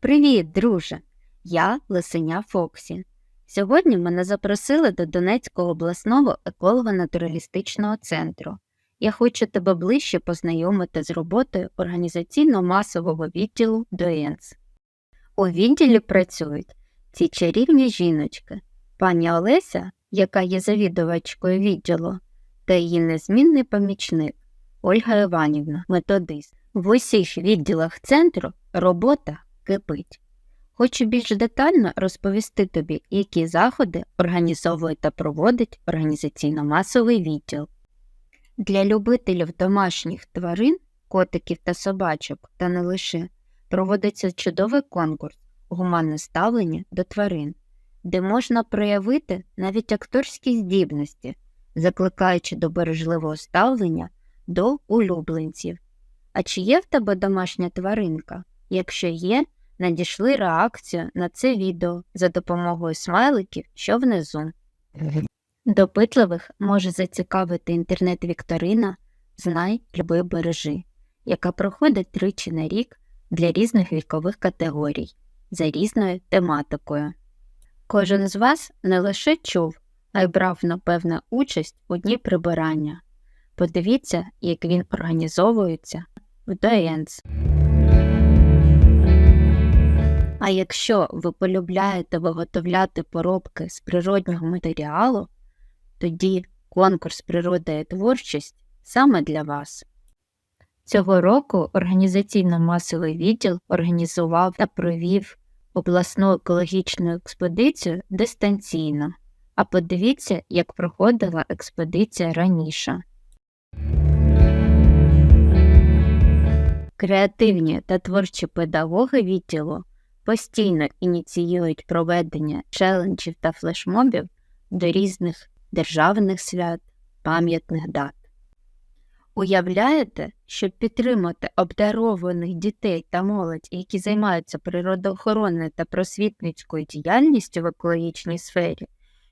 Привіт, друже! Я Лисеня Фоксі. Сьогодні мене запросили до Донецького обласного еколого-натуралістичного центру. Я хочу тебе ближче познайомити з роботою організаційно-масового відділу ДОЕНС. У відділі працюють ці чарівні жіночки, пані Олеся, яка є завідувачкою відділу, та її незмінний помічник Ольга Іванівна, методист. В усіх відділах центру робота кипить. Хочу більш детально розповісти тобі, які заходи організовує та проводить організаційно-масовий відділ. Для любителів домашніх тварин, котиків та собачок, та не лише, проводиться чудовий конкурс Гуманне ставлення до тварин, де можна проявити навіть акторські здібності, закликаючи до бережливого ставлення до улюбленців. А чи є в тебе домашня тваринка? Якщо є, надійшли реакцію на це відео за допомогою смайликів, що внизу. Допитливих може зацікавити інтернет-вікторина Знай, люби, бережи, яка проходить тричі на рік для різних вікових категорій за різною тематикою. Кожен з вас не лише чув, а й брав, напевне, участь у дні прибирання. Подивіться, як він організовується в ДОЕНС. А якщо ви полюбляєте виготовляти поробки з природнього матеріалу, тоді конкурс Природа і творчість саме для вас. Цього року організаційно-масовий відділ організував та провів обласну екологічну експедицію дистанційно. А подивіться, як проходила експедиція раніше. Креативні та творчі педагоги відділу постійно ініціюють проведення челенджів та флешмобів до різних державних свят, пам'ятних дат. Уявляєте, щоб підтримати обдарованих дітей та молодь, які займаються природоохоронною та просвітницькою діяльністю в екологічній сфері,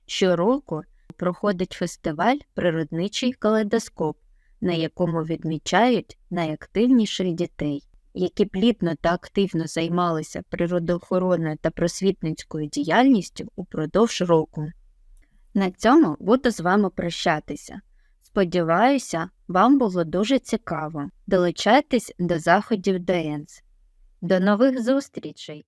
щороку проходить фестиваль Природничий калейдоскоп, на якому відмічають найактивніших дітей, які плідно та активно займалися природоохоронною та просвітницькою діяльністю упродовж року. На цьому буду з вами прощатися. Сподіваюся, вам було дуже цікаво. Долучайтесь до заходів ДЕНС. До нових зустрічей!